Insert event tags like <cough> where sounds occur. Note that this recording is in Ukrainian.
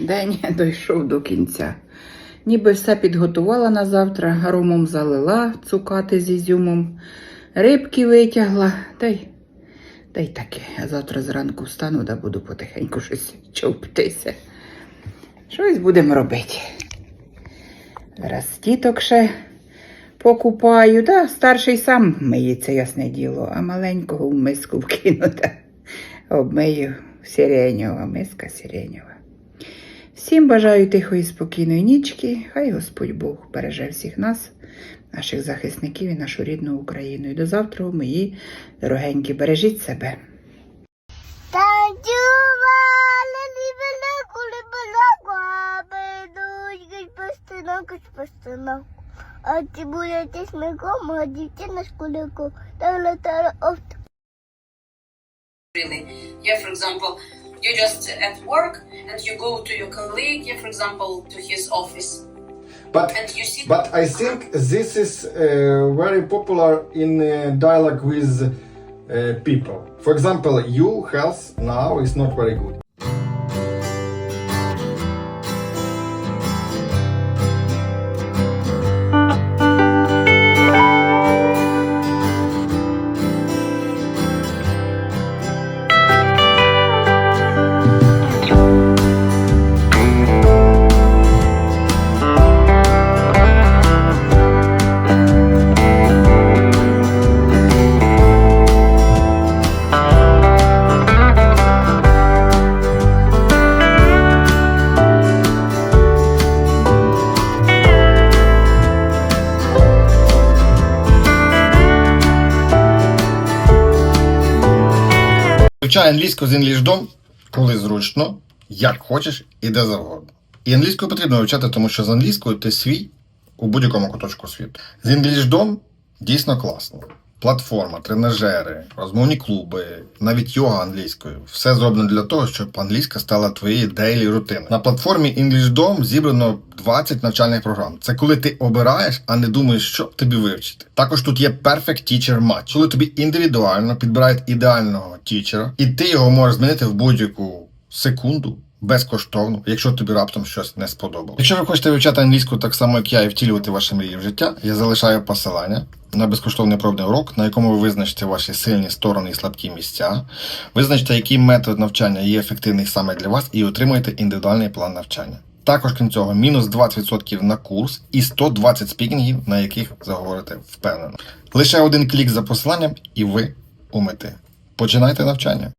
День <laughs> дійшов до кінця. Ніби все підготувала на завтра, ромом залила, цукати з ізюмом, рибки витягла. Та й, та й таке. А завтра зранку встану да буду потихеньку щось човптися. Щось будемо робити. Зараз тіток ще покупаю. Да, старший сам миється, ясне діло, а маленького в миску вкинута. Обмию сиренєва, миска сиренєва. Всім бажаю тихої спокійної нічки. Хай Господь Бог береже всіх нас, наших захисників і нашу рідну Україну. І до завтра, мої дорогенькі, бережіть себе. А ти будете смиком, а дівчина з куликом. Тара-тара, офт. really. For example, you just at work and you go to your colleague, for example, to his office, But and you sit. but I think this is uh, very popular in uh, dialogue with uh, people. For example, you health now is not very good. Вивчай англійську з інглішдом, коли зручно, як хочеш і де завгодно. І англійську потрібно вивчати, тому що з англійською ти свій у будь-якому куточку світу. З інглішдом дійсно класно. Платформа, тренажери, розмовні клуби, навіть йога англійською. Все зроблено для того, щоб англійська стала твоєю дейлі рутиною. На платформі EnglishDom зібрано 20 навчальних програм. Це коли ти обираєш, а не думаєш, що тобі вивчити. Також тут є Perfect Teacher Match, коли тобі індивідуально підбирають ідеального тічера, і ти його можеш змінити в будь-яку секунду. Безкоштовно, якщо тобі раптом щось не сподобалося. Якщо ви хочете вивчати англійську так само, як я, і втілювати ваші мрії в життя, я залишаю посилання на безкоштовний пробний урок, на якому ви визначите ваші сильні сторони і слабкі місця, визначите, який метод навчання є ефективний саме для вас, і отримаєте індивідуальний план навчання. Також, крім цього, мінус 20% на курс і 120 спікінгів, на яких заговорите впевнено. Лише один клік за посиланням, і ви у мети. Починайте навчання.